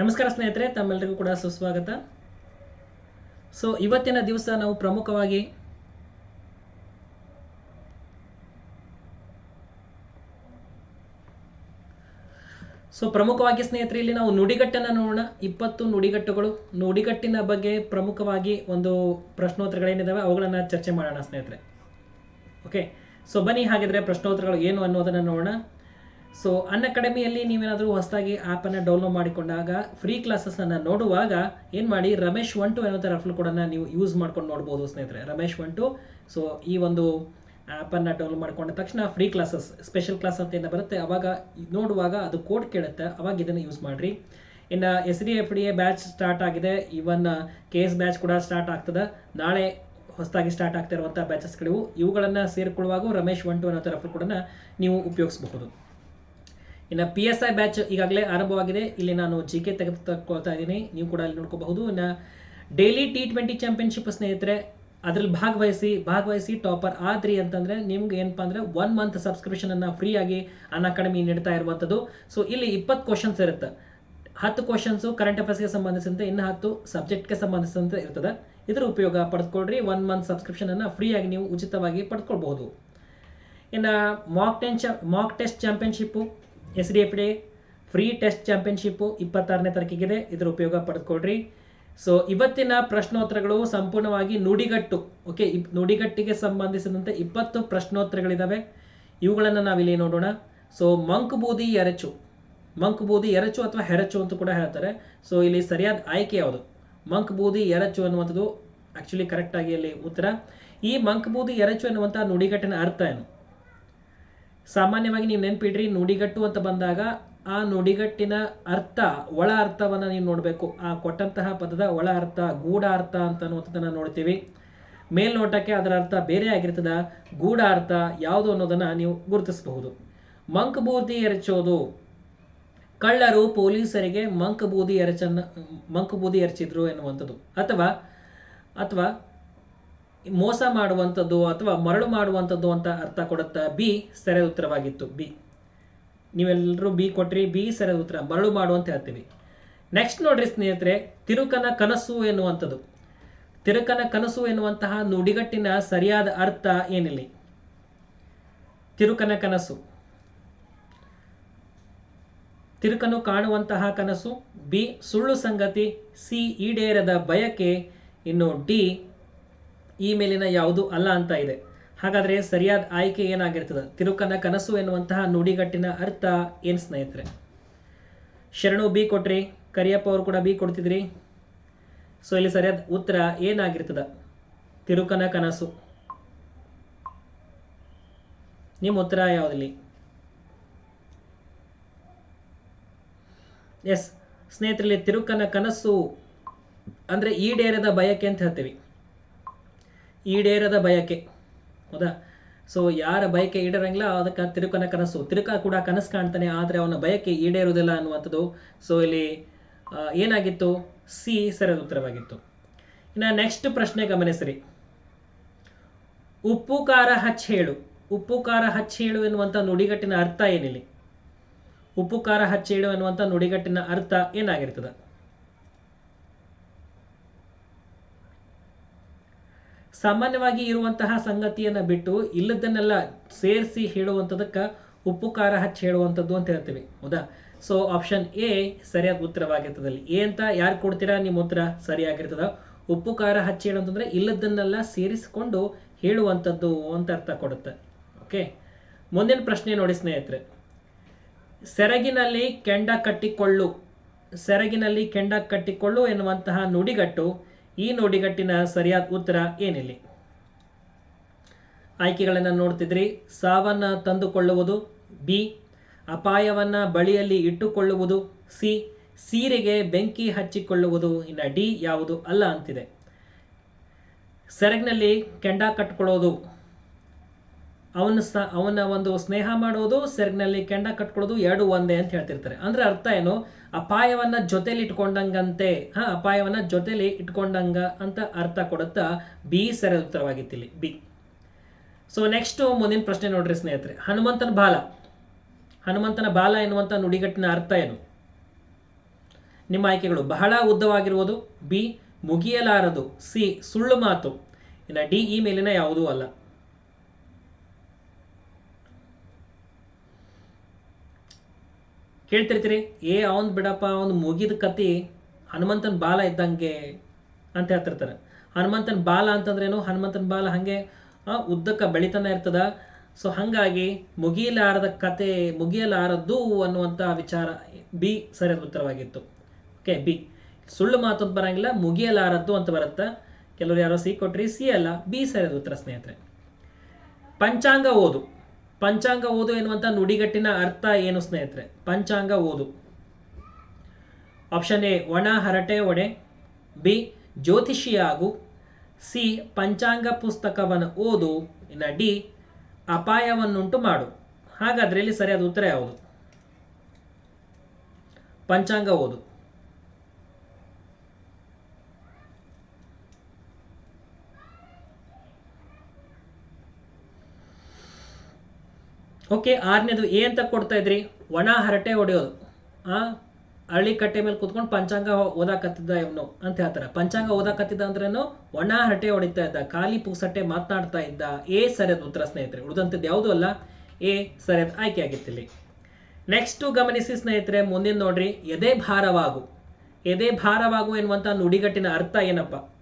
ನಮಸ್ಕಾರ ಸ್ನೇಹಿತರೆ ತಮ್ಮೆಲ್ಲರಿಗೂ ಕೂಡ ಸುಸ್ವಾಗತ. ಸೊ ಇವತ್ತಿನ ದಿವಸ ನಾವು ಪ್ರಮುಖವಾಗಿ ಸೊ ಪ್ರಮುಖವಾಗಿ ಸ್ನೇಹಿತರೆ, ಇಲ್ಲಿ ನಾವು ನುಡಿಗಟ್ಟನ್ನು ನೋಡೋಣ. ಇಪ್ಪತ್ತು ನುಡಿಗಟ್ಟುಗಳು. ನುಡಿಗಟ್ಟಿನ ಬಗ್ಗೆ ಪ್ರಮುಖವಾಗಿ ಒಂದು ಪ್ರಶ್ನೋತ್ತರಗಳೇನಿದಾವೆ, ಅವುಗಳನ್ನು ಚರ್ಚೆ ಮಾಡೋಣ ಸ್ನೇಹಿತರೆ. ಓಕೆ ಸೊ ಬನ್ನಿ, ಹಾಗಿದ್ರೆ ಪ್ರಶ್ನೋತ್ತರಗಳು ಏನು ಅನ್ನೋದನ್ನು ನೋಡೋಣ. ಸೊ ಅನ್ ಅಕಾಡೆಮಿಯಲ್ಲಿ ನೀವೇನಾದರೂ ಹೊಸದಾಗಿ ಆ್ಯಪನ್ನು ಡೌನ್ಲೋಡ್ ಮಾಡಿಕೊಂಡಾಗ ಫ್ರೀ ಕ್ಲಾಸಸನ್ನು ನೋಡುವಾಗ ಏನು ಮಾಡಿ, ರಮೇಶ್ ಒನ್ ಟು ಅನ್ನೋ ರೆಫರ್ ಕೂಡ ನೀವು ಯೂಸ್ ಮಾಡ್ಕೊಂಡು ನೋಡ್ಬೋದು ಸ್ನೇಹಿತರೆ. ರಮೇಶ್ ಒನ್ ಟು ಸೊ ಈ ಒಂದು ಆ್ಯಪನ್ನು ಡೌನ್ಲೋಡ್ ಮಾಡ್ಕೊಂಡ ತಕ್ಷಣ ಫ್ರೀ ಕ್ಲಾಸಸ್ ಸ್ಪೆಷಲ್ ಕ್ಲಾಸ್ ಅಂತ ಏನು ಬರುತ್ತೆ, ಅವಾಗ ನೋಡುವಾಗ ಅದು ಕೋಡ್ ಕೇಳುತ್ತೆ. ಅವಾಗ ಇದನ್ನು ಯೂಸ್ ಮಾಡಿರಿ. ಇನ್ನು S D F D A batch start ಆಗಿದೆ. ಇವನ್ ಕೆ ಎಸ್ ಬ್ಯಾಚ್ ಕೂಡ ಸ್ಟಾರ್ಟ್ ಆಗ್ತದೆ. ನಾಳೆ ಹೊಸದಾಗಿ ಸ್ಟಾರ್ಟ್ ಆಗ್ತಿರುವಂಥ ಬ್ಯಾಚಸ್ಗಳಿವು ಇವುಗಳನ್ನು ಸೇರಿಕೊಳ್ಳುವಾಗ ರಮೇಶ್ ಒನ್ ಟು ಅನ್ನೋ ರೆಫರ್ ಕೂಡ ನೀವು ಉಪಯೋಗಿಸಬಹುದು. ಇನ್ನು ಪಿ ಎಸ್ ಐ ಬ್ಯಾಚ್ ಈಗಾಗಲೇ ಆರಂಭವಾಗಿದೆ. ಇಲ್ಲಿ ನಾನು ಜಿ ಕೆ ತೆಗೆದು ತಕ್ಕೊಳ್ತಾ ಇದ್ದೀನಿ. ನೀವು ಕೂಡ ಅಲ್ಲಿ ನೋಡ್ಕೋಬಹುದು. ಇನ್ನು ಡೈಲಿ ಟಿ ಟ್ವೆಂಟಿ ಚಾಂಪಿಯನ್ಶಿಪ್ ಸ್ನೇಹಿತರೆ, ಅದರಲ್ಲಿ ಭಾಗವಹಿಸಿ ಭಾಗವಹಿಸಿ ಟಾಪರ್ ಆದ್ರಿ ಅಂತಂದರೆ ನಿಮ್ಗೆ ಏನಪ್ಪ ಅಂದ್ರೆ ಒನ್ ಮಂತ್ ಸಬ್ಸ್ಕ್ರಿಪ್ಷನ್ ಅನ್ನ ಫ್ರೀ ಆಗಿ ಅನ್ ಅಕಾಡೆಮಿ ನೀಡ್ತಾ ಇರುವಂಥದ್ದು ಸೊ ಇಲ್ಲಿ ಇಪ್ಪತ್ತು ಕ್ವಶನ್ಸ್ ಇರುತ್ತೆ. ಹತ್ತು ಕ್ವಶನ್ಸು ಕರೆಂಟ್ ಅಫೇರ್ಸ್ಗೆ ಸಂಬಂಧಿಸಿದಂತೆ, ಇನ್ನು ಹತ್ತು ಸಬ್ಜೆಕ್ಟ್ಗೆ ಸಂಬಂಧಿಸಿದಂತೆ ಇರ್ತದೆ. ಇದರ ಉಪಯೋಗ ಪಡೆದುಕೊಳ್ಳ್ರಿ ಒನ್ ಮಂತ್ ಸಬ್ಸ್ಕ್ರಿಪ್ಷನ್ ಫ್ರೀಯಾಗಿ ನೀವು ಉಚಿತವಾಗಿ ಪಡ್ಕೊಳ್ಬಹುದು. ಇನ್ನು mock ten mock test championship S D F D free test championship ಇಪ್ಪತ್ತಾರನೇ ತಾರೀಕಿಗಿದೆ. ಇದರ ಉಪಯೋಗ ಪಡೆದುಕೊಡ್ರಿ ಸೊ ಇವತ್ತಿನ ಪ್ರಶ್ನೋತ್ತರಗಳು ಸಂಪೂರ್ಣವಾಗಿ ನುಡಿಗಟ್ಟು. ಓಕೆ ನುಡಿಗಟ್ಟಿಗೆ ಸಂಬಂಧಿಸಿದಂತೆ ಇಪ್ಪತ್ತು ಪ್ರಶ್ನೋತ್ತರಗಳಿದ್ದಾವೆ ಇವುಗಳನ್ನು ನಾವಿಲ್ಲಿ ನೋಡೋಣ. ಸೊ ಮಂಕ್ ಬೂದಿ ಎರಚು. ಮಂಕ್ ಬೂದಿ ಎರಚು ಅಥವಾ ಹೆರಚು ಅಂತ ಕೂಡ ಹೇಳ್ತಾರೆ. ಸೊ ಇಲ್ಲಿ ಸರಿಯಾದ ಆಯ್ಕೆ ಯಾವುದು? ಮಂಕ್ ಬೂದಿ ಎರಚು ಅನ್ನುವಂಥದ್ದು ಆ್ಯಕ್ಚುಲಿ ಕರೆಕ್ಟಾಗಿ ಇಲ್ಲಿ ಉತ್ತರ. ಈ ಮಂಕುಬೂದಿ ಎರಚು ಅನ್ನುವಂಥ ನುಡಿಗಟ್ಟಿನ ಅರ್ಥ ಏನು? ಸಾಮಾನ್ಯವಾಗಿ ನೀವು ನೆನ್ಪಿಡ್ರಿ, ನುಡಿಗಟ್ಟು ಅಂತ ಬಂದಾಗ ಆ ನುಡಿಗಟ್ಟಿನ ಅರ್ಥ, ಒಳ ಅರ್ಥವನ್ನು ನೀವು ನೋಡಬೇಕು. ಆ ಕೊಟ್ಟಂತಹ ಪದದ ಒಳ ಅರ್ಥ, ಗೂಢ ಅರ್ಥ ಅಂತ ಅನ್ನುವಂಥದ್ದನ್ನು ನೋಡ್ತೀವಿ. ಮೇಲ್ನೋಟಕ್ಕೆ ಅದರ ಅರ್ಥ ಬೇರೆ ಆಗಿರ್ತದ. ಗೂಢ ಅರ್ಥ ಯಾವುದು ಅನ್ನೋದನ್ನು ನೀವು ಗುರುತಿಸಬಹುದು. ಮಂಕಬೂದಿ ಎರಚೋದು. ಕಳ್ಳರು ಪೊಲೀಸರಿಗೆ ಮಂಕಬೂದಿ ಎರಚನ್ನ, ಮಂಕಬೂದಿ ಎರಚಿದ್ರು ಎನ್ನುವಂಥದ್ದು. ಅಥವಾ ಅಥವಾ ಮೋಸ ಮಾಡುವಂಥದ್ದು ಅಥವಾ ಮರಳು ಮಾಡುವಂಥದ್ದು ಅಂತ ಅರ್ಥ ಕೊಡುತ್ತಾ ಬಿ ಸರಿಯಾದ ಉತ್ತರವಾಗಿತ್ತು. ಬಿ. ನೀವೆಲ್ಲರೂ ಬಿ ಕೊಟ್ರಿ, ಬಿ ಸರಿಯಾದ ಉತ್ತರ. ಮರಳು ಮಾಡು ಅಂತ ಹೇಳ್ತೀವಿ. ನೆಕ್ಸ್ಟ್ ನೋಡ್ರಿ ಸ್ನೇಹಿತರೆ, ತಿರುಕನ ಕನಸು ಎನ್ನುವಂಥದ್ದು. ತಿರುಕನ ಕನಸು ಎನ್ನುವಂತಹ ನುಡಿಗಟ್ಟಿನ ಸರಿಯಾದ ಅರ್ಥ ಏನಿಲ್ಲಿ? ತಿರುಕನ ಕನಸು. ತಿರುಕನು ಕಾಣುವಂತಹ ಕನಸು, ಬಿ ಸುಳ್ಳು ಸಂಗತಿ, ಸಿ ಈಡೇರದ ಬಯಕೆ, ಇನ್ನು ಡಿ ಈ ಮೇಲಿನ ಯಾವುದು ಅಲ್ಲ ಅಂತ ಇದೆ. ಹಾಗಾದ್ರೆ ಸರಿಯಾದ ಆಯ್ಕೆ ಏನಾಗಿರ್ತದೆ? ತಿರುಕನ ಕನಸು ಎನ್ನುವಂತಹ ನುಡಿಗಟ್ಟಿನ ಅರ್ಥ ಏನು ಸ್ನೇಹಿತರೆ? ಶರಣು ಬಿ ಕೊಟ್ರಿ, ಕರಿಯಪ್ಪ ಅವರು ಕೂಡ ಬಿ ಕೊಡ್ತಿದ್ರಿ. ಸೊ ಇಲ್ಲಿ ಸರಿಯಾದ ಉತ್ತರ ಏನಾಗಿರ್ತದ? ತಿರುಕನ ಕನಸು. ನಿಮ್ಮ ಉತ್ತರ ಯಾವುದಿಲ್ಲಿ? ಎಸ್ ಸ್ನೇಹಿತರಲ್ಲಿ ತಿರುಕನ ಕನಸು ಅಂದರೆ ಈಡೇರದ ಬಯಕೆ ಅಂತ ಹೇಳ್ತೀವಿ. ಈಡೇರದ ಬಯಕೆ. ಹೌದಾ? ಸೊ ಯಾರ ಬಯಕೆ ಈಡೇರಂಗಿಲ್ಲ, ಅದಕ್ಕೆ ತಿರುಕನ ಕನಸು. ತಿರುಕ ಕೂಡ ಕನಸು ಕಾಣ್ತಾನೆ, ಆದರೆ ಅವನ ಬಯಕೆ ಈಡೇರುವುದಿಲ್ಲ ಅನ್ನುವಂಥದ್ದು. ಸೊ ಇಲ್ಲಿ ಏನಾಗಿತ್ತು? ಸಿ ಸರಿಯಾದ ಉತ್ತರವಾಗಿತ್ತು. ಇನ್ನು ನೆಕ್ಸ್ಟ್ ಪ್ರಶ್ನೆ ಗಮನಿಸಿರಿ. ಉಪ್ಪು, ಖಾರ ಹಚ್ಚೇಳು ಉಪ್ಪು, ಖಾರ ಹಚ್ಚೇಳು ಎನ್ನುವಂಥ ನುಡಿಗಟ್ಟಿನ ಅರ್ಥ ಏನಿಲ್ಲ? ಉಪ್ಪು, ಖಾರ ಹಚ್ಚೇಳು ಎನ್ನುವಂಥ ನುಡಿಗಟ್ಟಿನ ಅರ್ಥ ಏನಾಗಿರ್ತದೆ? ಸಾಮಾನ್ಯವಾಗಿ ಇರುವಂತಹ ಸಂಗತಿಯನ್ನ ಬಿಟ್ಟು ಇಲ್ಲದನ್ನೆಲ್ಲ ಸೇರಿಸಿ ಹೇಳುವಂಥದಕ್ಕೆ ಉಪ್ಪು ಖಾರ ಹಚ್ಚಿ ಹೇಳುವಂಥದ್ದು ಅಂತ ಹೇಳ್ತೀವಿ. ಹೌದಾ? ಸೊ ಆಪ್ಷನ್ ಎ ಸರಿಯಾದ ಉತ್ತರವಾಗಿರ್ತದಲ್ಲಿ. ಎ ಅಂತ ಯಾರು ಕೊಡ್ತೀರಾ? ನಿಮ್ಮ ಉತ್ತರ ಸರಿಯಾಗಿರ್ತದ. ಉಪ್ಪು ಖಾರ ಹಚ್ಚಿ ಹೇಳುವಂತಂದ್ರೆ ಇಲ್ಲದನ್ನೆಲ್ಲ ಸೇರಿಸಿಕೊಂಡು ಹೇಳುವಂಥದ್ದು ಅಂತ ಅರ್ಥ ಕೊಡುತ್ತೆ. ಓಕೆ ಮುಂದಿನ ಪ್ರಶ್ನೆ ನೋಡಿ ಸ್ನೇಹಿತರೆ. ಸೆರಗಿನಲ್ಲಿ ಕೆಂಡ ಕಟ್ಟಿಕೊಳ್ಳು. ಸೆರಗಿನಲ್ಲಿ ಕೆಂಡ ಕಟ್ಟಿಕೊಳ್ಳು ಎನ್ನುವಂತಹ ನುಡಿಗಟ್ಟು ಈ ನುಡಿಗಟ್ಟಿನ ಸರಿಯಾದ ಉತ್ತರ ಏನಿಲ್ಲಿ? ಆಯ್ಕೆಗಳನ್ನು ನೋಡ್ತಿದ್ರಿ. ಸಾವನ್ನ ತಂದುಕೊಳ್ಳುವುದು ಬಿ. ಅಪಾಯವನ್ನ ಬಳಿಯಲ್ಲಿ ಇಟ್ಟುಕೊಳ್ಳುವುದು ಸಿ. ಸೀರೆಗೆ ಬೆಂಕಿ ಹಚ್ಚಿಕೊಳ್ಳುವುದು ಇನ್ನು ಡಿ ಯಾವುದು ಅಲ್ಲ ಅಂತಿದೆ. ಸೆರಗಿನಲ್ಲಿ ಕೆಂಡ ಕಟ್ಕೊಳ್ಳೋದು ಅವನ ಸ, ಅವನ ಒಂದು ಸ್ನೇಹ ಮಾಡೋದು, ಸೆರ್ಗ್ನಲ್ಲಿ ಕೆಂಡ ಕಟ್ಕೊಳ್ಳೋದು ಎರಡು ಒಂದೇ ಅಂತ ಹೇಳ್ತಿರ್ತಾರೆ. ಅಂದ್ರೆ ಅರ್ಥ ಏನು? ಅಪಾಯವನ್ನ ಜೊತೆಲಿ ಇಟ್ಕೊಂಡಂಗಂತೆ, ಹಾ, ಅಪಾಯವನ್ನ ಜೊತೆಲಿ ಇಟ್ಕೊಂಡಂಗ ಅಂತ ಅರ್ಥ ಕೊಡುತ್ತಾ ಬಿ ಸರಿಯಾದ ಉತ್ತರವಾಗಿತ್ತಿಲ್ಲಿ, ಬಿ. ಸೊ ನೆಕ್ಸ್ಟ್ ಮುಂದಿನ ಪ್ರಶ್ನೆ ನೋಡ್ರಿ ಸ್ನೇಹಿತರೆ. ಹನುಮಂತನ ಬಾಲ. ಹನುಮಂತನ ಬಾಲ ಎನ್ನುವಂಥ ನುಡಿಗಟ್ಟಿನ ಅರ್ಥ ಏನು? ನಿಮ್ಮ ಆಯ್ಕೆಗಳು ಬಹಳ ಉದ್ದವಾಗಿರುವುದು ಬಿ, ಮುಗಿಯಲಾರದು, ಸಿ, ಸುಳ್ಳು ಮಾತು. ಇನ್ನು ಡಿ ಈ ಮೇಲಿನ ಯಾವುದೂ ಅಲ್ಲ. ಕೇಳ್ತಿರ್ತೀರಿ ಏ, ಅವನು ಬಿಡಪ್ಪ, ಅವನು ಮುಗಿದ ಕತಿ ಹನುಮಂತನ ಬಾಲ ಇದ್ದಂಗೆ ಅಂತ ಹೇಳ್ತಿರ್ತಾರೆ. ಹನುಮಂತನ ಬಾಲ ಅಂತಂದ್ರೇನು? ಹನುಮಂತನ ಬಾಲ ಹಾಗೆ ಉದ್ದಕ್ಕೆ ಬೆಳಿತಾನೆ ಇರ್ತದ. ಸೊ ಹಾಗಾಗಿ ಮುಗಿಯಲಾರದ ಕತೆ ಮುಗಿಯಲಾರದ್ದು ಅನ್ನುವಂಥ ವಿಚಾರ ಬಿ ಸರಿಯಾದ ಉತ್ತರವಾಗಿತ್ತು. Okay B. ಸುಳ್ಳು ಮಾತು ಅಂತ ಬರಂಗಿಲ್ಲ, ಮುಗಿಯಲಾರದ್ದು ಅಂತ ಬರುತ್ತೆ? ಕೆಲವರು ಯಾರೋ ಸಿ ಕೊಟ್ರಿ, ಸಿ ಅಲ್ಲ, ಬಿ ಸರಿಯಾದ ಉತ್ತರ ಸ್ನೇಹಿತರೆ. ಪಂಚಾಂಗ ಓದು. ಪಂಚಾಂಗ ಓದು ಎನ್ನುವಂಥ ನುಡಿಗಟ್ಟಿನ ಅರ್ಥ ಏನು ಸ್ನೇಹಿತರೆ? ಪಂಚಾಂಗ ಓದು. ಆಪ್ಷನ್ ಎ ಒಣ, ಹರಟೆ, ಒಡೆ. ಬಿ ಜ್ಯೋತಿಷಿಯಾಗು. ಸಿ ಪಂಚಾಂಗ ಪುಸ್ತಕವನ್ನು ಓದು. ಇನ್ನು ಡಿ ಅಪಾಯವನ್ನುಂಟು ಮಾಡು. ಹಾಗಾದ್ರೆ ಇಲ್ಲಿ ಸರಿಯಾದ ಉತ್ತರ ಯಾವುದು? ಪಂಚಾಂಗ ಓದು. ಓಕೆ, ಆರನೇದು ಎ ಅಂತ ಕೊಡ್ತಾ ಇದ್ರಿ. ಒಣ ಹರಟೆ ಹೊಡೆಯೋದು. ಆ, ಹಳ್ಳಿ ಕಟ್ಟೆ ಮೇಲೆ ಕುತ್ಕೊಂಡು ಪಂಚಾಂಗ ಓದಾಕತ್ತಿದ್ದ ಇವನು ಅಂತ ಹೇಳ್ತಾರೆ. ಪಂಚಾಂಗ ಓದಾಕತ್ತಿದ್ದ ಅಂದ್ರೇನು? ಒಣ ಹರಟೆ ಹೊಡಿತಾ ಇದ್ದ, ಖಾಲಿ ಪುಕ್ಸಟ್ಟೆ ಮಾತನಾಡ್ತಾ ಇದ್ದ. ಎ ಸರಿಯಾದ ಉತ್ತರ ಸ್ನೇಹಿತರೆ, ಉಳಿದಂಥದ್ದು ಯಾವುದೂ ಅಲ್ಲ? ಎ ಸರಿಯಾದ ಆಯ್ಕೆ ಆಗಿತ್ತಿಲ್ಲಿ. ನೆಕ್ಸ್ಟು ಗಮನಿಸಿ ಸ್ನೇಹಿತರೆ, ಮುಂದಿನ ನೋಡ್ರಿ. ಎದೆ ಭಾರವಾಗು. ಎದೆ ಭಾರವಾಗು ಎನ್ನುವಂಥ ನುಡಿಗಟ್ಟಿನ ಅರ್ಥ ಏನಪ್ಪ?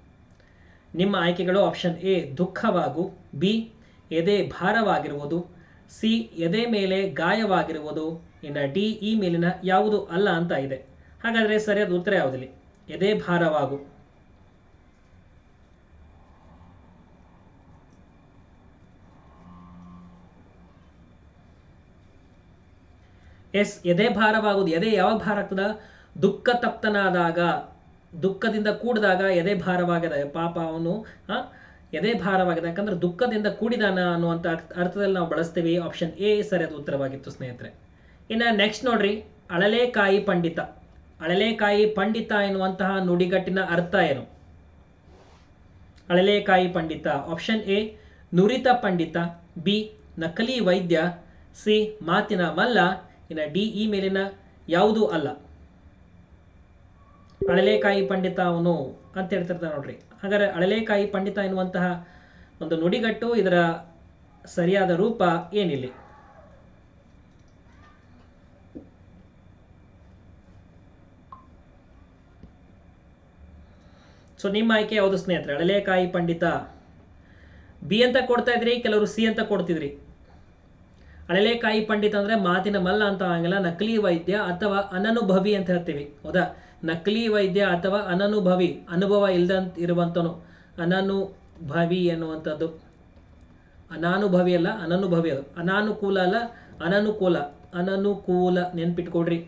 ನಿಮ್ಮ ಆಯ್ಕೆಗಳು ಆಪ್ಷನ್ ಎ, ದುಃಖವಾಗು. ಬಿ, ಎದೆ ಭಾರವಾಗಿರುವುದು. ಸಿ ಎದೆ ಮೇಲೆ ಗಾಯವಾಗಿರುವುದು ಇನ್ನು ಡಿ ಈ ಮೇಲಿನ ಯಾವುದು ಅಲ್ಲ ಅಂತ ಇದೆ. ಹಾಗಾದರೆ ಸರಿಯಾದ ಉತ್ತರ ಯಾವುದಿಲ್ಲ? ಎದೆ ಭಾರವಾಗು. ಎಸ್, ಎದೆ ಭಾರವಾಗುವುದು. ಎದೆ ಯಾವಾಗ ಭಾರ ಆಗ್ತದ? ದುಃಖ ತಪ್ತನಾದಾಗ ದುಃಖದಿಂದ ಕೂಡಿದಾಗ ಎದೆ ಭಾರವಾಗಿದೆ ಪಾಪ ಅವನು ಎದೆ ಭಾರವಾಗಿದೆ ಯಾಕಂದ್ರೆ ದುಃಖದಿಂದ ಕೂಡಿದಾನ ಅನ್ನುವಂಥ ಅರ್ಥ- ಅರ್ಥದಲ್ಲಿ ನಾವು ಬಳಸ್ತೀವಿ. ಆಪ್ಷನ್ ಎ ಸರಿಯಾದ ಉತ್ತರವಾಗಿತ್ತು ಸ್ನೇಹಿತರೆ. ಇನ್ನು ನೆಕ್ಸ್ಟ್ ನೋಡ್ರಿ, ಅಳಲೆಕಾಯಿ ಪಂಡಿತ. ಅಳಲೆಕಾಯಿ ಪಂಡಿತ ಎನ್ನುವಂತಹ ನುಡಿಗಟ್ಟಿನ ಅರ್ಥ ಏನು? ಅಳಲೆಕಾಯಿ ಪಂಡಿತ. ಆಪ್ಷನ್ ಎ ನುರಿತ ಪಂಡಿತ. ಬಿ ನಕಲಿ ವೈದ್ಯ. ಸಿ ಮಾತಿನ ಮಲ್ಲ. ಇನ್ನು ಡಿ ಈ ಮೇಲಿನ ಯಾವುದೂ ಅಲ್ಲ? ಅಳಲೆಕಾಯಿ ಪಂಡಿತ ಅವನು ಅಂತ ಹೇಳ್ತಿರ್ತಾರೆ ನೋಡ್ರಿ. ಹಾಗಾದ್ರೆ ಅಳಲೆಕಾಯಿ ಪಂಡಿತ ಎನ್ನುವಂತಹ ಒಂದು ನುಡಿಗಟ್ಟು ಇದರ ಸರಿಯಾದ ರೂಪ ಏನಿಲ್ಲಿ? ಸೊ, ನಿಮ್ಮ ಆಯ್ಕೆ ಯಾವುದು ಸ್ನೇಹಿತರೆ? ಅಳಲೆಕಾಯಿ ಪಂಡಿತ ಬಿ ಅಂತ ಕೊಡ್ತಾ ಇದ್ರಿ, ಕೆಲವರು ಸಿ ಅಂತ ಕೊಡ್ತಿದ್ರಿ? ಅಳಲೆಕಾಯಿ ಪಂಡಿತ ಅಂದರೆ ಮಾತಿನ ಮಲ್ಲ ಅಂತ ಆಗಲ್ಲ, ನಕಲಿ ವೈದ್ಯ ಅಥವಾ ಅನನುಭವಿ ಅಂತ ಹೇಳ್ತೀವಿ. ಹೌದಾ? ನಕಲಿ ವೈದ್ಯ ಅಥವಾ ಅನನುಭವಿ, ಅನುಭವ ಇಲ್ದಂತ ಇರುವಂತನು ಅನನುಭವಿ ಎನ್ನುವಂಥದ್ದು. ಅನಾನುಭವಿ ಅಲ್ಲ, ಅನನುಭವಿ ಅದು. ಅನಾನುಕೂಲ ಅಲ್ಲ, ಅನನುಕೂಲ. ಅನನುಕೂಲ ನೆನ್ಪಿಟ್ಕೊಡ್ರಿ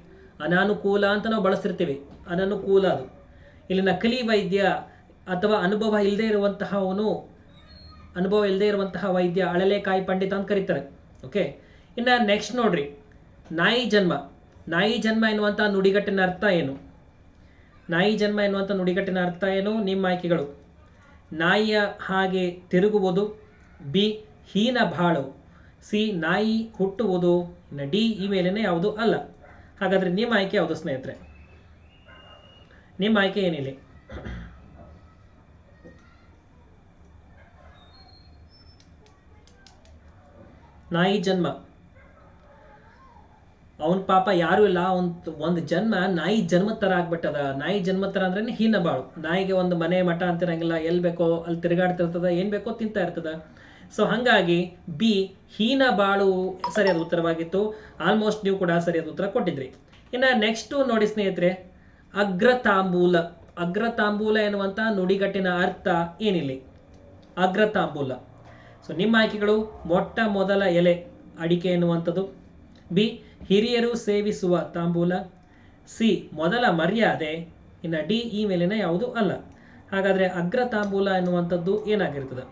ಅನಾನುಕೂಲ ಅಂತ ನಾವು ಬಳಸಿರ್ತೀವಿ ಅನನುಕೂಲ ಅದು. ಇಲ್ಲಿ ನಕಲಿ ವೈದ್ಯ ಅಥವಾ ಅನುಭವ ಇಲ್ಲದೆ ಇರುವಂತಹವನು, ಅನುಭವ ಇಲ್ಲದೆ ಇರುವಂತಹ ವೈದ್ಯ ಅಳಲೆಕಾಯಿ ಪಂಡಿತ ಅಂತ ಕರೀತಾರೆ. ಓಕೆ ಇನ್ನು ನೆಕ್ಸ್ಟ್ ನೋಡ್ರಿ. ನಾಯಿ ಜನ್ಮ. ನಾಯಿ ಜನ್ಮ ಎನ್ನುವಂಥ ನುಡಿಗಟ್ಟಿನ ಅರ್ಥ ಏನು? ನಾಯಿ ಜನ್ಮ ಎನ್ನುವಂಥ ನುಡಿಗಟ್ಟಿನ ಅರ್ಥ ಏನು? ನಿಮ್ಮ ಆಯ್ಕೆಗಳು. ನಾಯಿಯ ಹಾಗೆ ತಿರುಗುವುದು. ಬಿ, ಹೀನ ಬಾಳು. ಸಿ, ನಾಯಿ ಹುಟ್ಟುವುದು. ಇನ್ನು ಡಿ, ಈ ಮೇಲೇನೆ ಯಾವುದು ಅಲ್ಲ. ಹಾಗಾದ್ರೆ ನಿಮ್ಮ ಆಯ್ಕೆ ಯಾವುದು ಸ್ನೇಹಿತರೆ? ನಿಮ್ಮ ಆಯ್ಕೆ ಏನಿಲ್ಲ? ನಾಯಿ ಜನ್ಮ. ಅವನ ಪಾಪ ಯಾರು ಇಲ್ಲ, ಅವನ್ ಒಂದು ಜನ್ಮ ನಾಯಿ ಜನ್ಮ ಥರ ಆಗ್ಬಿಟ್ಟದ. ನಾಯಿ ಜನ್ಮ ಥರ ಅಂದ್ರೆ ಹೀನ ಬಾಳು. ನಾಯಿಗೆ ಒಂದು ಮನೆ ಮಠ ಅಂತಿರಂಗಿಲ್ಲ ಎಲ್ಲಿ ಬೇಕೋ ಅಲ್ಲಿ ತಿರುಗಾಡ್ತಿರ್ತದ, ಏನು ಬೇಕೋ ತಿಂತಾ ಇರ್ತದ. ಸೊ ಹಾಗಾಗಿ ಬಿ, ಹೀನ ಬಾಳು ಸರಿಯಾದ ಉತ್ತರವಾಗಿತ್ತು. ಆಲ್ಮೋಸ್ಟ್ ನೀವು ಕೂಡ ಸರಿಯಾದ ಉತ್ತರ ಕೊಟ್ಟಿದ್ರಿ. ಇನ್ನು ನೆಕ್ಸ್ಟು ನೋಡಿ ಸ್ನೇಹಿತರೆ, ಅಗ್ರತಾಂಬೂಲ. ಅಗ್ರತಾಂಬೂಲ ಎನ್ನುವಂಥ ನುಡಿಗಟ್ಟಿನ ಅರ್ಥ ಏನಿಲ್ಲಿ? ಅಗ್ರತಾಂಬೂಲ. ಸೊ ನಿಮ್ಮ ಆಯ್ಕೆಗಳು ಮೊಟ್ಟ ಮೊದಲ ಎಲೆ, ಅಡಿಕೆ ಎನ್ನುವಂಥದ್ದು. ಬಿ, ಹಿರಿಯರು ಸೇವಿಸುವ ತಾಂಬೂಲ. ಸಿ, ಮೊದಲ ಮರ್ಯಾದೆ. ಇನ್ನು ಡಿ, ಈ ಮೇಲಿನ ಯಾವುದು ಅಲ್ಲ. ಹಾಗಾದರೆ ಅಗ್ರ ತಾಂಬೂಲ ಎನ್ನುವಂಥದ್ದು ಏನಾಗಿರ್ತದೆ?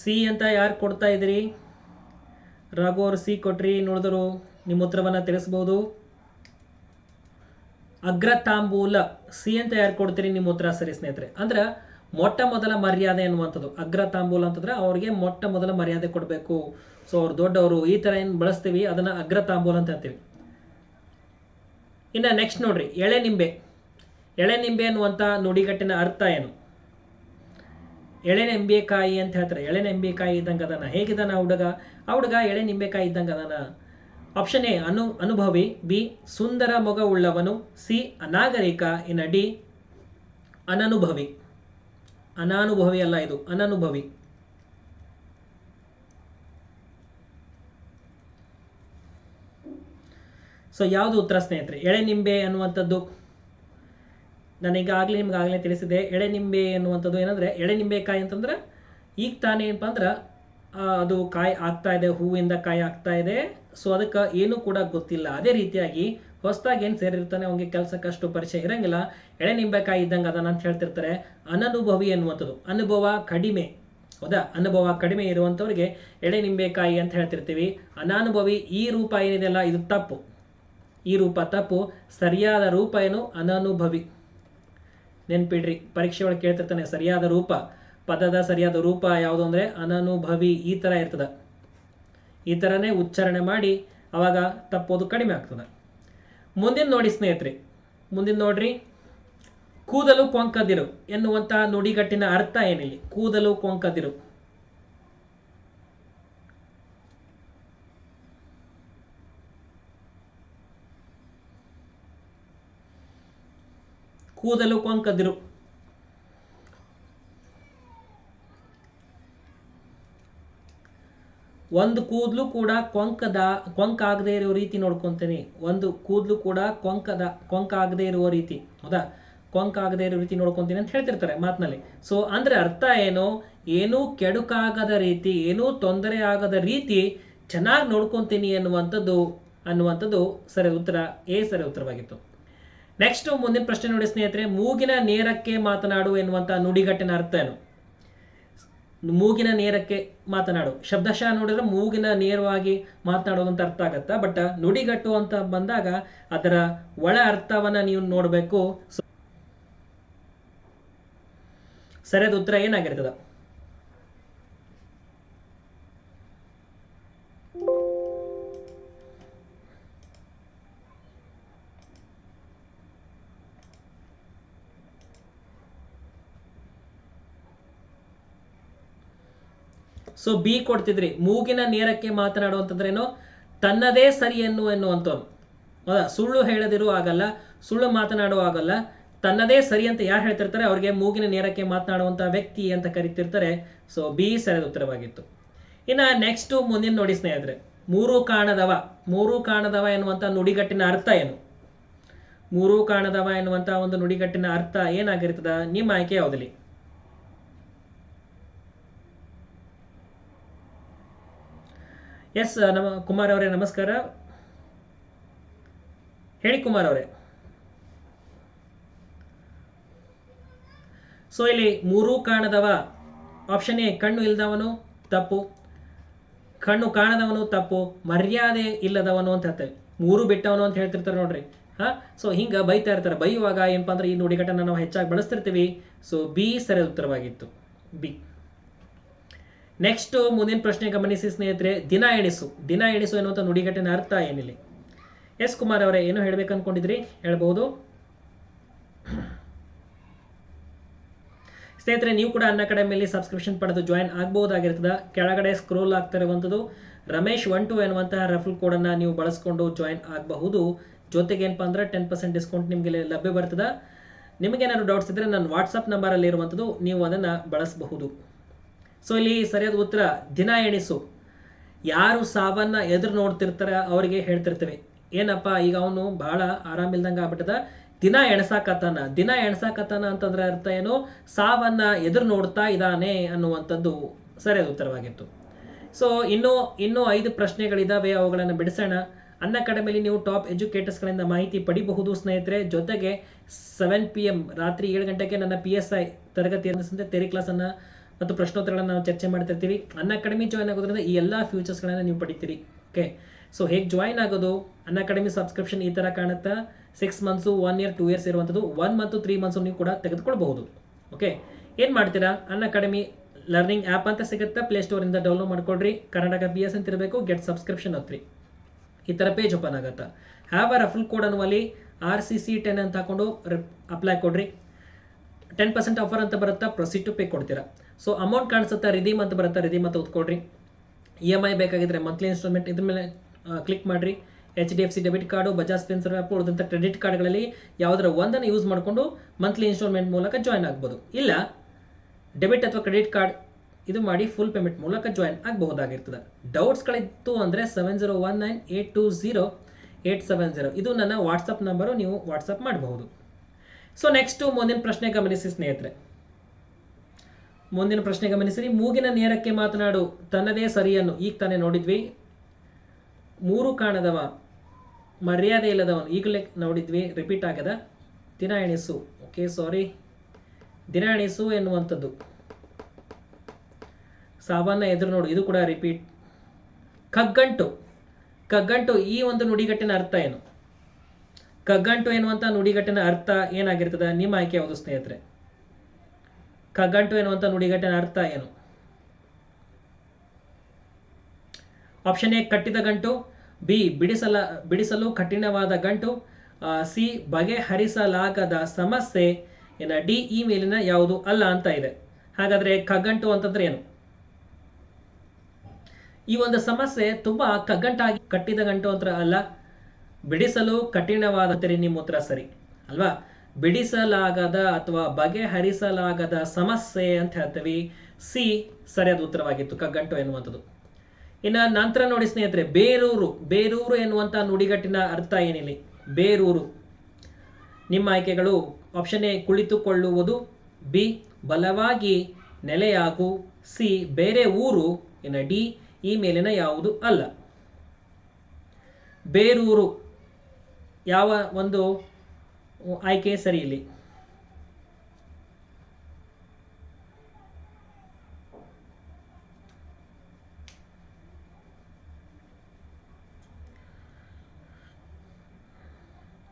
ಸಿ ಅಂತ ಯಾರು ಕೊಡ್ತಾ ಇದ್ದೀರಿ? ರಾಘು ಅವರು ಸಿ ಕೊಟ್ರಿ, ನೋಡಿದ್ರು. ನಿಮ್ಮ ಉತ್ತರವನ್ನು ತಿಳಿಸ್ಬೋದು. ಅಗ್ರ ತಾಂಬೂಲ ಸಿ ಅಂತ ಯಾರು ಕೊಡ್ತೀರಿ ನಿಮ್ಮ ಉತ್ತರ ಸರಿ ಸ್ನೇಹಿತರೆ. ಅಂದ್ರೆ ಮೊಟ್ಟ ಮೊದಲ ಮರ್ಯಾದೆ ಅನ್ನುವಂಥದ್ದು ಅಗ್ರ ತಾಂಬೂಲ ಅಂತಂದ್ರೆ ಅವ್ರಿಗೆ ಮೊಟ್ಟ ಮೊದಲ ಮರ್ಯಾದೆ ಕೊಡಬೇಕು. ಸೊ ಅವ್ರು ದೊಡ್ಡವರು, ಈ ಥರ ಏನು ಬಳಸ್ತೀವಿ, ಅದನ್ನು ಅಗ್ರ ತಾಂಬೂಲ ಅಂತ ಹೇಳ್ತೀವಿ ಇನ್ನು ನೆಕ್ಸ್ಟ್ ನೋಡ್ರಿ, ಎಳೆ ನಿಂಬೆ. ಎಳೆ ನಿಂಬೆ ಅನ್ನುವಂಥ ನುಡಿಗಟ್ಟಿನ ಅರ್ಥ ಏನು? ಎಳೆ ನಿಂಬೆಕಾಯಿ ಅಂತ ಹೇಳ್ತಾರೆ. ಎಳೆ ನಿಂಬೆಕಾಯಿ ಇದ್ದಂಗೆ ಆ ಹುಡುಗ? ಆ ಹುಡುಗ ಎಳೆ ನಿಂಬೆಕಾಯಿ ಇದ್ದಂಗೆ ಆಪ್ಷನ್ ಎ ಅನು ಅನುಭವಿ ಬಿ ಸುಂದರ ಮೊಗ ಉಳ್ಳವನು ಸಿ ಅನಾಗರಿಕ ಇನ್ನು ಡಿ ಅನನುಭವಿ ಅನಾನುಭವಿ ಅಲ್ಲ ಇದು ಅನನುಭವಿ ಸೊ ಯಾವುದು ಉತ್ತರ ಸ್ನೇಹಿತರೆ? ಎಳೆ ನಿಂಬೆ ಅನ್ನುವಂಥದ್ದು. ನಾನೀಗಾಗಲೇ ನಿಮ್ಗೆ ಆಗಲೇ ತಿಳಿಸಿದೆ ಎಳೆ ನಿಂಬೆ ಅನ್ನುವಂಥದ್ದು ಏನಂದರೆ, ಎಳೆ ನಿಂಬೆಕಾಯಿ ಅಂತಂದ್ರೆ, ಈಗ ತಾನೇ ಏನಪ್ಪ ಅಂದ್ರೆ ಅದು ಕಾಯಿ ಆಗ್ತಾ ಇದೆ, ಹೂವಿಂದ ಕಾಯಿ ಆಗ್ತಾ ಇದೆ. ಸೊ ಅದಕ್ಕೆ ಏನೂ ಕೂಡ ಗೊತ್ತಿಲ್ಲ. ಅದೇ ರೀತಿಯಾಗಿ ಹೊಸದಾಗಿ ಏನು ಸೇರಿರ್ತಾನೆ, ಅವನಿಗೆ ಕೆಲಸಕ್ಕಷ್ಟು ಪರಿಚಯ ಇರಂಗಿಲ್ಲ. ಎಳೆ ನಿಂಬೆಕಾಯಿ ಇದ್ದಂಗೆ ಅದಾನ ಅಂತ ಹೇಳ್ತಿರ್ತಾರೆ. ಅನನುಭವಿ ಅನ್ನುವಂಥದ್ದು ಅನುಭವ ಕಡಿಮೆ. ಹೌದಾ? ಅನುಭವ ಕಡಿಮೆ ಇರುವಂಥವ್ರಿಗೆ ಎಳೆ ನಿಂಬೆಕಾಯಿ ಅಂತ ಹೇಳ್ತಿರ್ತೀವಿ. ಅನಾನುಭವಿ ಈ ರೂಪ ಏನಿದೆಯಲ್ಲ ಇದು ತಪ್ಪು. ಈ ರೂಪ ತಪ್ಪು. ಸರಿಯಾದ ರೂಪ ಏನು? ಅನನುಭವಿ. ನೆನ್ಪಿಡ್ರಿ. ಪರೀಕ್ಷೆ ಒಳಗೆ ಕೇಳ್ತಿರ್ತಾನೆ, ಸರಿಯಾದ ರೂಪ. ಪದದ ಸರಿಯಾದ ರೂಪ ಯಾವುದು ಅಂದರೆ ಅನನುಭವಿ ಈ ಥರ ಇರ್ತದೆ. ಈ ಥರನೇ ಉಚ್ಚಾರಣೆ ಮಾಡಿ ಅವಾಗ ತಪ್ಪೋದು ಕಡಿಮೆ ಆಗ್ತದೆ. ಮುಂದಿನ ನೋಡಿ ಸ್ನೇಹಿತರೆ, ಮುಂದಿನ ನೋಡ್ರಿ. ಕೂದಲು ಕೊಂಕದಿರು ಎನ್ನುವಂತಹ ನುಡಿಗಟ್ಟಿನ ಅರ್ಥ ಏನಿಲ್ಲಿ? ಕೂದಲು ಕೊಂಕದಿರು. ಕೂದಲು ಕೊಂಕದಿರು. ಒಂದು ಕೂದಲು ಕೂಡ ಕೊಂಕದ ಕೊಂಕ ಆಗದೆ ಇರೋ ರೀತಿ ನೋಡ್ಕೊಂತೀನಿ. ಒಂದು ಕೂದಲು ಕೂಡ ಕೊಂಕದ ಕೊಂಕ ಆಗದೆ ಇರುವ ರೀತಿ. ಹೌದಾ? ಕೊಂಕ ಆಗದೆ ಇರೋ ರೀತಿ ನೋಡ್ಕೊಂತೀನಿ ಅಂತ ಹೇಳ್ತಿರ್ತಾರೆ ಮಾತಿನಲ್ಲಿ. ಸೊ ಅಂದ್ರೆ ಅರ್ಥ ಏನು? ಏನೂ ಕೆಡುಕಾಗದ ರೀತಿ, ಏನೂ ತೊಂದರೆ ಆಗದ ರೀತಿ ಚೆನ್ನಾಗಿ ನೋಡ್ಕೊತೀನಿ ಅನ್ನುವಂಥದ್ದು ಅನ್ನುವಂಥದ್ದು ಸರಿ ಉತ್ತರ, ಎ ಸರಿ ಉತ್ತರವಾಗಿತ್ತು. ನೆಕ್ಸ್ಟ್ ಮುಂದಿನ ಪ್ರಶ್ನೆ ನೋಡಿ ಸ್ನೇಹಿತರೆ, ಮೂಗಿನ ನೇರಕ್ಕೆ ಮಾತನಾಡು ಎನ್ನುವಂಥ ನುಡಿಗಟ್ಟಿನ ಅರ್ಥ ಏನು? ಮೂಗಿನ ನೇರಕ್ಕೆ ಮಾತನಾಡು. ಶಬ್ದಶಃ ನೋಡಿದ್ರೆ ಮೂಗಿನ ನೇರವಾಗಿ ಮಾತನಾಡೋದು ಅಂತ ಅರ್ಥ ಆಗತ್ತಾ? ಬಟ್ ನುಡಿಗಟ್ಟು ಅಂತ ಬಂದಾಗ ಅದರ ಒಳ ಅರ್ಥವನ್ನ ನೀವು ನೋಡಬೇಕು. ಸರಿಯಾದ ಉತ್ತರ ಏನಾಗಿರ್ತದ? ಸೊ ಬಿ ಕೊಡ್ತಿದ್ರಿ. ಮೂಗಿನ ನೇರಕ್ಕೆ ಮಾತನಾಡುವಂತಂದ್ರೇನು? ತನ್ನದೇ ಸರಿ ಎನ್ನು ಎನ್ನುವಂಥವ್ನು ಹೌದಾ ಸುಳ್ಳು ಹೇಳದಿರು ಆಗಲ್ಲ, ಸುಳ್ಳು ಮಾತನಾಡುವ ಆಗಲ್ಲ. ತನ್ನದೇ ಸರಿ ಅಂತ ಯಾರು ಹೇಳ್ತಿರ್ತಾರೆ? ಅವ್ರಿಗೆ ಮೂಗಿನ ನೇರಕ್ಕೆ ಮಾತನಾಡುವಂತಹ ವ್ಯಕ್ತಿ ಅಂತ ಕರಿತಿರ್ತಾರೆ. ಸೊ ಬಿ ಸರಿಯಾದ ಉತ್ತರವಾಗಿತ್ತು. ಇನ್ನ ನೆಕ್ಸ್ಟ್ ಮುಂದಿನ ನೋಡಿ ಸ್ನೇಹಿತರೆ. ಮೂರು ಕಾಣದವ. ಮೂರು ಕಾಣದವ ಎನ್ನುವಂಥ ನುಡಿಗಟ್ಟಿನ ಅರ್ಥ ಏನು? ಮೂರು ಕಾಣದವ ಎನ್ನುವಂಥ ಒಂದು ನುಡಿಗಟ್ಟಿನ ಅರ್ಥ ಏನಾಗಿರ್ತದ? ನಿಮ್ಮ ಆಯ್ಕೆ ಯಾವುದಲ್ಲಿ ಎಸ್ ನಮ್ಮ ಕುಮಾರ್ ಅವರೇ, ನಮಸ್ಕಾರ. ಹೇಳಿ ಕುಮಾರ್ ಅವರೇ. ಸೊ ಇಲ್ಲಿ ಮೂರೂ ಕಾಣದವ. ಆಪ್ಷನ್ ಎ ಕಣ್ಣು ಇಲ್ಲದವನು ತಪ್ಪು. ಕಣ್ಣು ಕಾಣದವನು ತಪ್ಪು. ಮರ್ಯಾದೆ ಇಲ್ಲದವನು ಅಂತ ಹೇಳ್ತೇವೆ ಮೂರು ಬಿಟ್ಟವನು ಅಂತ ಹೇಳ್ತಿರ್ತಾರೆ ನೋಡ್ರಿ. ಹಾ? ಸೊ ಹಿಂಗೆ ಬೈತಾ ಇರ್ತಾರೆ. ಬೈಯುವಾಗ ಏನಪ್ಪ ಅಂದ್ರೆ, ಈ ನುಡಿಗಟ್ಟನ್ನು ನಾವು ಹೆಚ್ಚಾಗಿ ಬಳಸ್ತಿರ್ತೀವಿ. ಸೊ ಬಿ ಸರಿ ಉತ್ತರವಾಗಿತ್ತು. ಬಿ ನೆಕ್ಸ್ಟ್ ಮುಂದಿನ ಪ್ರಶ್ನೆ ಗಮನಿಸಿ ಸ್ನೇಹಿತರೆ, ದಿನ ಎಣಿಸು. ದಿನ ಎಣಿಸು ಎನ್ನುವಂಥ ನುಡಿಗಟ್ಟಿನ ಅರ್ಥ ಏನಿಲ್ಲ? ಎಸ್ ಕುಮಾರ್ ಅವರೇ, ಏನು ಹೇಳ್ಬೇಕು ಅನ್ಕೊಂಡಿದ್ರಿ? ಹೇಳ್ಬೋದು ಸ್ನೇಹಿತರೆ, ನೀವು ಕೂಡ ಅನ್ನ ಅಕಾಡೆಮಿಯಲ್ಲಿ ಸಬ್ಸ್ಕ್ರಿಪ್ಷನ್ ಪಡೆದು ಜಾಯಿನ್ ಆಗಬಹುದಾಗಿರ್ತದ. ಕೆಳಗಡೆ ಸ್ಕ್ರೋಲ್ ಆಗ್ತಾ ಇರುವಂಥದ್ದು. ರಮೇಶ್ ಒನ್ ಟು ಎನ್ನುವಂತಹ ರೆಫಲ್ ಕೋಡನ್ನು ನೀವು ಬಳಸ್ಕೊಂಡು ಜಾಯಿನ್ ಆಗಬಹುದು. ಜೊತೆಗೆ ಏನಪ್ಪ ಅಂದ್ರೆ ಟೆನ್ ಪರ್ಸೆಂಟ್ ಡಿಸ್ಕೌಂಟ್ ನಿಮಗೆ ಲಭ್ಯ ಬರ್ತದೆ. ನಿಮಗೇನಾದ್ರು ಡೌಟ್ಸ್ ಇದ್ದರೆ ನನ್ನ ವಾಟ್ಸಪ್ ನಂಬರಲ್ಲಿ ಇರುವಂಥದ್ದು ನೀವು ಅದನ್ನು ಬಳಸಬಹುದು. ಸೊ ಇಲ್ಲಿ ಸರಿಯಾದ ಉತ್ತರ, ದಿನ ಎಣಿಸು. ಯಾರು ಸಾವನ್ನ ಎದುರು ನೋಡ್ತಿರ್ತಾರೆ, ಅವರಿಗೆ ಹೇಳ್ತಿರ್ತೇವೆ. ಏನಪ್ಪ, ಈಗ ಅವನು ಬಹಳ ಆರಾಮಿಲ್ದಂಗೆ ಆಗ್ಬಿಟ್ಟದ. ದಿನ ಎಣಸಾಕತ್ತಾನ. ದಿನ ಎಣಸಾಕತ್ತಾನ ಅಂತಂದ್ರೆ ಅರ್ಥ ಏನು? ಸಾವನ್ನ ಎದುರು ನೋಡ್ತಾ ಇದ್ದಾನೆ ಅನ್ನುವಂಥದ್ದು ಸರಿಯಾದ ಉತ್ತರವಾಗಿತ್ತು. ಸೊ ಇನ್ನೂ ಇನ್ನೂ ಐದು ಪ್ರಶ್ನೆಗಳಿದ್ದಾವೆ ಅವುಗಳನ್ನು ಬಿಡಿಸೋಣ. ಅನ್ನ ಅಕಾಡೆಮಿಲಿ ನೀವು ಟಾಪ್ ಎಜುಕೇಟರ್ಸ್ಗಳಿಂದ ಮಾಹಿತಿ ಪಡಿಬಹುದು, ಸ್ನೇಹಿತರೆ. ಜೊತೆಗೆ ಸೆವೆನ್ ಪಿ ಎಂ ರಾತ್ರಿ ಏಳು ಗಂಟೆಗೆ ನನ್ನ ಪಿ ಎಸ್ ಐ ತರಗತಿ ಅನ್ನಿಸಿದಂತೆ ತೆರಿ ಕ್ಲಾಸನ್ನು ಮತ್ತು ಪ್ರಶ್ನೋತ್ತರಗಳನ್ನು ನಾವು ಚರ್ಚೆ ಮಾಡ್ತಿರ್ತೀವಿ. ಅನ್ ಅಕಾಡೆಮಿ ಜಾಯ್ನ್ ಆಗೋದ್ರಿಂದ ಈ ಎಲ್ಲ ಫ್ಯೂಚರ್ಸ್ಗಳನ್ನು ನೀವು ಪಡಿತೀರಿ. ಓಕೆ ಸೊ ಹೇಗೆ ಜಾಯ್ನ್ ಆಗೋದು? ಅನ್ ಅಕಾಡೆಮಿ ಸಬ್ಸ್ಕ್ರಿಪ್ಷನ್ ಈ ಥರ ಕಾಣುತ್ತಾ? Six months one year two years ಇರುವಂಥದ್ದು. ಒನ್ ಮಂತ್ ತ್ರೀ ಮಂತ್ಸು ನೀವು ಕೂಡ ತೆಗೆದುಕೊಳ್ಬಹುದು. ಓಕೆ ಏನು ಮಾಡ್ತೀರಾ? ಅನ್ ಅಕಾಡೆಮಿ ಲರ್ನಿಂಗ್ ಆ್ಯಪ್ ಅಂತ ಸಿಗುತ್ತೆ? ಪ್ಲೇಸ್ಟೋರಿಂದ ಡೌನ್ಲೋಡ್ ಮಾಡ್ಕೊಳ್ರಿ ಕರ್ನಾಟಕ ಬಿ ಎಸ್ ಅಂತ ಇರಬೇಕು. ಗೆಟ್ ಸಬ್ಸ್ಕ್ರಿಪ್ಷನ್ ಹತ್ರಿ. ಈ ಥರ ಪೇಜ್ ಓಪನ್ ಆಗುತ್ತೆ? ಹ್ಯಾವ್ ಅ ರಫಲ್ ಕೋಡ್ ಅನ್ನುವಲ್ಲಿ ಆರ್ ಸಿ ಸಿ ಟೆನ್ ಅಂತ ಹಾಕೊಂಡು ಅಪ್ಲೈ ಕೊಡ್ರಿ. ಟೆನ್ ಪರ್ಸೆಂಟ್ ಆಫರ್ ಅಂತ ಬರುತ್ತಾ? ಪ್ರೊಸೀಡ್ ಟು ಪೇ ಕೊಡ್ತೀರಾ. ಸೊ ಅಮೌಂಟ್ ಕಾಣಿಸುತ್ತಾ? ರಿದೀಮ್ ಅಂತ ಬರುತ್ತಾ? ರಿದೀಮ್ ಅಂತ ಓದ್ಕೊಡ್ರಿ ಇ ಎಂ ಐ ಬೇಕಾಗಿದ್ರೆ ಮಂತ್ಲಿ ಇನ್ಸ್ಟಾಲ್ಮೆಂಟ್ ಇದ್ರ ಮೇಲೆ ಕ್ಲಿಕ್ ಮಾಡಿರಿ. H D F C debit card Bajaj Finserv app ಉಳಿದಂಥ ಕ್ರೆಡಿಟ್ ಕಾರ್ಡ್ಗಳಲ್ಲಿ ಯಾವುದರ ಒಂದನ್ನು ಯೂಸ್ ಮಾಡಿಕೊಂಡು ಮಂತ್ಲಿ ಇನ್ಸ್ಟಾಲ್ಮೆಂಟ್ ಮೂಲಕ ಜಾಯ್ನ್ ಆಗ್ಬೋದು. ಇಲ್ಲ ಡೆಬಿಟ್ ಅಥವಾ ಕ್ರೆಡಿಟ್ ಕಾರ್ಡ್ ಇದು ಮಾಡಿ ಫುಲ್ ಪೇಮೆಂಟ್ ಮೂಲಕ ಜಾಯ್ನ್ ಆಗಬಹುದಾಗಿರ್ತದೆ. ಡೌಟ್ಸ್ಗಳಿತ್ತು ಅಂದರೆ seven zero one nine eight two zero eight seven zero ಇದು ನನ್ನ ವಾಟ್ಸಪ್ ನಂಬರು ನೀವು ವಾಟ್ಸಪ್ ಮಾಡಬಹುದು. ಸೊ ನೆಕ್ಸ್ಟು ಮುಂದಿನ ಪ್ರಶ್ನೆ ಗಮನಿಸಿ ಸ್ನೇಹಿತರೆ. ಮುಂದಿನ ಪ್ರಶ್ನೆ ಗಮನಿಸಿರಿ ಮೂಗಿನ ನೇರಕ್ಕೆ ಮಾತನಾಡು. ತನ್ನದೇ ಸರಿಯನ್ನು. ಈಗ ತಾನೇ ನೋಡಿದ್ವಿ. ಮೂರು ಕಾಣದವ, ಮರ್ಯಾದೆ ಇಲ್ಲದವನು. ಈಗಲೇ ನೋಡಿದ್ವಿ. ರಿಪೀಟ್ ಆಗದ ದಿನ ಎಣಿಸು ಓಕೆ ಸಾರಿ ದಿನ ಎಣಿಸು ಎನ್ನುವಂಥದ್ದು. ಸಾಬಾನ ಎದುರು ನೋಡು. ಇದು ಕೂಡ ರಿಪೀಟ್ ಕಗ್ಗಂಟು. ಕಗ್ಗಂಟು ಈ ಒಂದು ನುಡಿಗಟ್ಟಿನ ಅರ್ಥ ಏನು? ಕಗ್ಗಂಟು ಎನ್ನುವಂಥ ನುಡಿಗಟ್ಟಿನ ಅರ್ಥ ಏನಾಗಿರ್ತದೆ? ನಿಮ್ಮ ಆಯ್ಕೆ ಯಾವುದು ಸ್ನೇಹಿತರೆ. ಕಗ್ಗಂಟು ಎನ್ನುವಂಥ ನುಡಿಗಟ್ಟಿನ ಅರ್ಥ ಏನು? ಆಪ್ಷನ್ ಎ, ಕಟ್ಟಿದ ಗಂಟು. ಬಿ, ಬಿಡಿಸಲ, ಬಿಡಿಸಲು ಕಠಿಣವಾದ ಗಂಟು. ಸಿ, ಬಗೆಹರಿಸಲಾಗದ ಸಮಸ್ಯೆ. ಏನ, ಡಿ ಈ ಮೇಲಿನ ಯಾವುದು ಅಲ್ಲ ಅಂತ ಇದೆ. ಹಾಗಾದ್ರೆ ಕಗ್ಗಂಟು ಅಂತಂದ್ರೆ ಏನು? ಈ ಒಂದು ಸಮಸ್ಯೆ ತುಂಬಾ ಕಗ್ಗಂಟಾಗಿ ಕಟ್ಟಿದ ಗಂಟು ಅಂತ ಅಲ್ಲ. ಬಿಡಿಸಲು ಕಠಿಣವಾದ ನಿಮ್ಮ ಉತ್ತರ ಸರಿ, ಅಲ್ವಾ? ಬಿಡಿಸಲಾಗದ ಅಥವಾ ಬಗೆಹರಿಸಲಾಗದ ಸಮಸ್ಯೆ ಅಂತ ಹೇಳ್ತೀವಿ. ಸಿ ಸರಿಯಾದ ಉತ್ತರವಾಗಿತ್ತು, ಕಗ್ಗಂಟು ಎನ್ನುವಂಥದ್ದು. ಇನ್ನು ನಂತರ ನೋಡಿ ಸ್ನೇಹಿತರೆ, ಬೇರೂರು ಬೇರೂರು ಎನ್ನುವಂಥ ನುಡಿಗಟ್ಟಿನ ಅರ್ಥ ಏನಿಲ್ಲ? ಬೇರೂರು. ನಿಮ್ಮ ಆಯ್ಕೆಗಳು ಆಪ್ಷನ್ ಎ ಕುಳಿತುಕೊಳ್ಳುವುದು ಬಿ ಬಲವಾಗಿ ನೆಲೆಯಾಗು ಸಿ ಬೇರೆ ಊರು, ಇನ್ನು ಡಿ ಈ ಮೇಲಿನ ಯಾವುದು ಅಲ್ಲ. ಬೇರೂರು. ಯಾವ ಒಂದು ಆಯ್ಕೆ ಸರಿ ಇಲ್ಲಿ?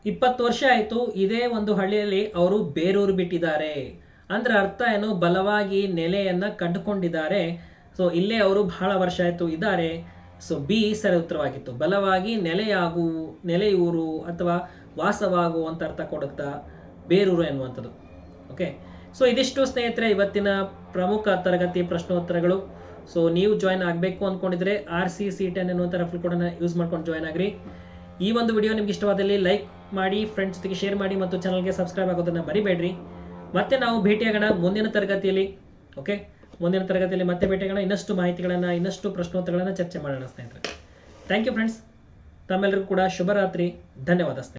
ಇಪ್ಪತ್ತು ವರ್ಷ ಆಯಿತು, ಇದೇ ಒಂದು ಹಳ್ಳಿಯಲ್ಲಿ ಅವರು ಬೇರೂರು ಬಿಟ್ಟಿದ್ದಾರೆ. ಅಂದ್ರೆ ಅರ್ಥ ಏನು, ಬಲವಾಗಿ ನೆಲೆಯನ್ನ ಕಂಡುಕೊಂಡಿದ್ದಾರೆ. ಸೊ ಇಲ್ಲೇ ಅವರು ಬಹಳ ವರ್ಷ ಆಯಿತು ಇದ್ದಾರೆ. ಸೊ ಬಿ ಸರಿ ಉತ್ತರವಾಗಿತ್ತು ಬಲವಾಗಿ ನೆಲೆಯಾಗು, ನೆಲೆಯೂರು ಅಥವಾ ವಾಸವಾಗು ಅಂತ ಅರ್ಥ ಕೊಡುತ್ತಾ ಬೇರೂರು ಎನ್ನುವಂಥದ್ದು. ಓಕೆ ಸೊ ಇದಿಷ್ಟು ಸ್ನೇಹಿತರೆ, ಇವತ್ತಿನ ಪ್ರಮುಖ ತರಗತಿ ಪ್ರಶ್ನೋತ್ತರಗಳು. ಸೊ ನೀವು ಜಾಯ್ನ್ ಆಗಬೇಕು ಅಂದ್ಕೊಂಡಿದ್ರೆ ಆರ್ ಸಿ ಸಿ ಟೆನ್ ಎನ್ನುವಂಥ ರಫಲ್ ಕೋಡನ್ನು ಯೂಸ್ ಮಾಡ್ಕೊಂಡು ಜಾಯ್ನ್ ಆಗ್ರಿ. ಈ ಒಂದು ವಿಡಿಯೋ ನಿಮ್ಗೆ ಇಷ್ಟವಾದಲ್ಲಿ ಲೈಕ್ ಮಾಡಿ ಫ್ರೆಂಡ್ಸ್ ಜೊತೆಗೆ ಶೇರ್ ಮಾಡಿ ಮತ್ತು ಚಾನಲ್ಗೆ ಸಬ್ಸ್ಕ್ರೈಬ್ ಆಗೋದನ್ನು ಮರಿಬೇಡ್ರಿ. ಮತ್ತೆ ನಾವು ಭೇಟಿಯಾಗೋಣ ಮುಂದಿನ ತರಗತಿಯಲ್ಲಿ. ಓಕೆ ಮುಂದಿನ ತರಗತಿಯಲ್ಲಿ ಮತ್ತೆ ಭೇಟಿಯಾಗೋಣ. ಇನ್ನಷ್ಟು ಮಾಹಿತಿಗಳನ್ನು, ಇನ್ನಷ್ಟು ಪ್ರಶ್ನೋತ್ತರಗಳನ್ನು ಚರ್ಚೆ ಮಾಡೋಣ ಸ್ನೇಹಿತರೆ. ಥ್ಯಾಂಕ್ ಯು ಫ್ರೆಂಡ್ಸ್ ತಮ್ಮೆಲ್ಲರಿಗೂ ಕೂಡ ಶುಭರಾತ್ರಿ. ಧನ್ಯವಾದ ಸ್ನೇಹಿತರೆ.